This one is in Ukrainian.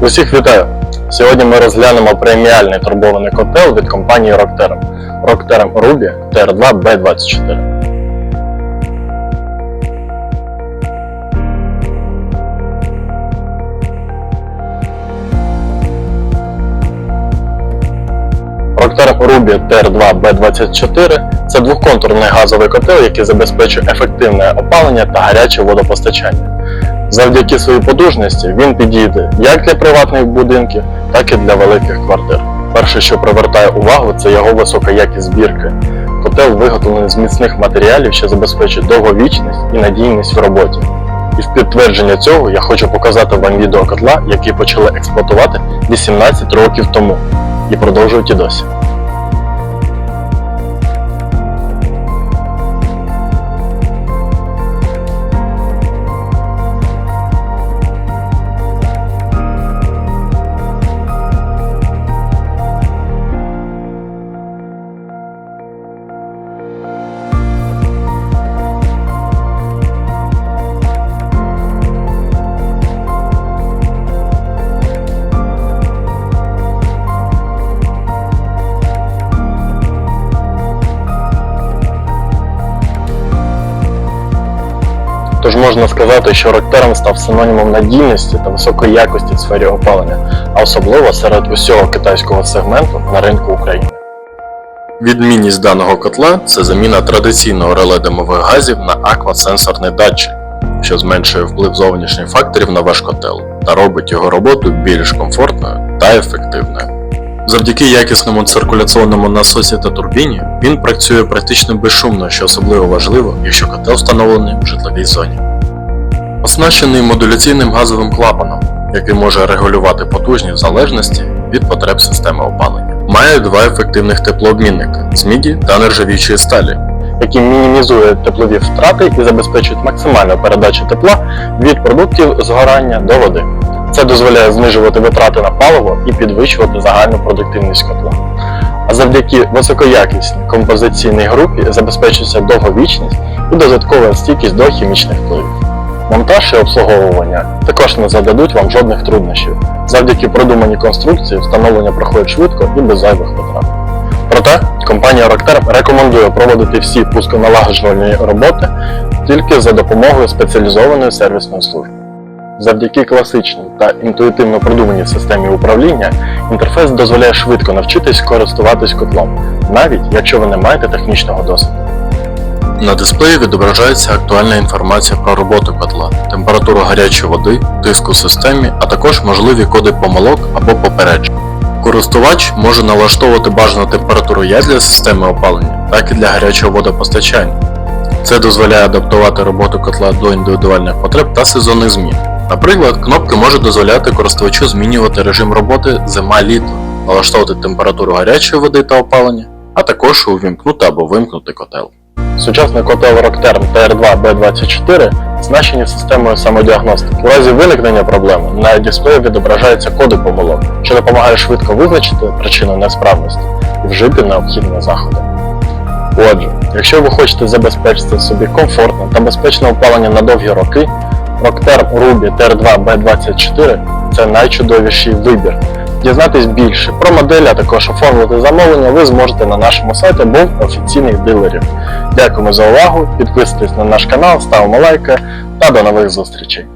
Усіх вітаю! Сьогодні ми розглянемо преміальний турбований котел від компанії Rockterm. Rockterm Ruby TR2B24. Rockterm Ruby TR2B24 це двохконтурний газовий котел, який забезпечує ефективне опалення та гаряче водопостачання. Завдяки своїй потужності він підійде як для приватних будинків, так і для великих квартир. Перше, що привертає увагу, це його висока якість збірки. Котел виготовлений з міцних матеріалів, що забезпечує довговічність і надійність в роботі. І в підтвердження цього я хочу показати вам відео котла, який почали експлуатувати 18 років тому і продовжують і досі. Тож можна сказати, що Rockterm став синонімом надійності та високої якості в сфері опалення, а особливо серед усього китайського сегменту на ринку України. Відмінність даного котла це заміна традиційного реле димових газів на аквасенсорний датчик, що зменшує вплив зовнішніх факторів на ваш котел та робить його роботу більш комфортною та ефективною. Завдяки якісному циркуляційному насосі та турбіні він працює практично безшумно, що особливо важливо, якщо котел встановлений в житловій зоні. Оснащений модуляційним газовим клапаном, який може регулювати потужність в залежності від потреб системи опалення. Має два ефективних теплообмінника з міді та нержавіючої сталі, які мінімізують теплові втрати і забезпечують максимальну передачу тепла від продуктів згорання до води. Це дозволяє знижувати витрати на паливо і підвищувати загальну продуктивність котла. А завдяки високоякісній композиційній групі забезпечується довговічність і додаткова стійкість до хімічних впливів. Монтаж і обслуговування також не зададуть вам жодних труднощів. Завдяки продуманій конструкції встановлення проходить швидко і без зайвих витрат. Проте компанія Rockterm рекомендує проводити всі пусконалагоджувальні роботи тільки за допомогою спеціалізованої сервісної служби. Завдяки класичній та інтуїтивно продуманій системі управління інтерфейс дозволяє швидко навчитись користуватись котлом, навіть якщо ви не маєте технічного досвіду. На дисплеї відображається актуальна інформація про роботу котла, температуру гарячої води, тиск у системі, а також можливі коди помилок або попереджень. Користувач може налаштовувати бажану температуру як для системи опалення, так і для гарячого водопостачання. Це дозволяє адаптувати роботу котла до індивідуальних потреб та сезонних змін. Наприклад, кнопки можуть дозволяти користувачу змінювати режим роботи зима-літо, налаштовувати температуру гарячої води та опалення, а також увімкнути або вимкнути котел. Сучасний котел Rockterm TR2B24 оснащені системою самодіагностики. У разі виникнення проблеми на дисплеї відображаються коди помилок, що допомагає швидко визначити причину несправності і вжити необхідні заходи. Отже, якщо ви хочете забезпечити собі комфортне та безпечне опалення на довгі роки, Rockterm Ruby TR2B24 це найчудовіший вибір. Дізнатись більше про модель, а також оформити замовлення ви зможете на нашому сайті або в офіційних дилерів. Дякуємо за увагу, підписуйтесь на наш канал, ставимо лайки та до нових зустрічей.